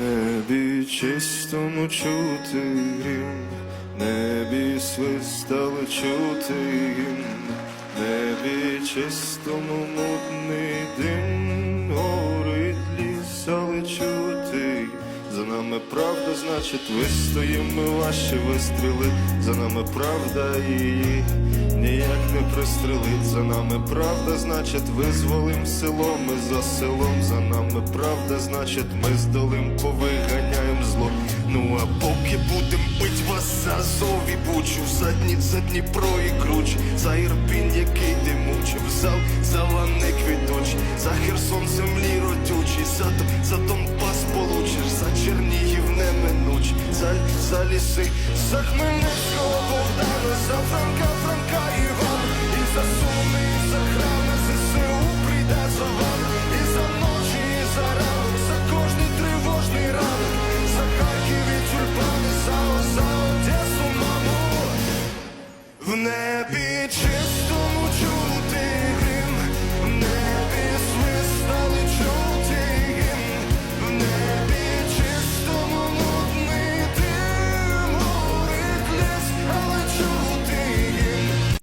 небі чистому чути грім, в небі свистали чути гімн, в небі чистому мутний дим, горить ліс, але чути. За нами правда, значить, вистоїмо ваші вистріли, за нами правда її ніяк не пристрелить. За нами правда, значить, визволим село, ми за селом, за нами правда, значить, ми здолим, повиганяєм зло. Ну а поки будем бить вас за Азов і бучу, за Дні, за Дніпро і Круч, за Ірпінь, який ти мучив, зал, за лани квіточі, за Херсон землі родючі, за, за Донбас за ліси, за Хмельницького Богдана, за Франка, Франка Іван, і за суми, і за храми, ЗСУ прийде за вами, і за ночі, і за ранок, за кожний тривожний ранок, за Харків і тюльпани, за, за Одесу, маму в небі чи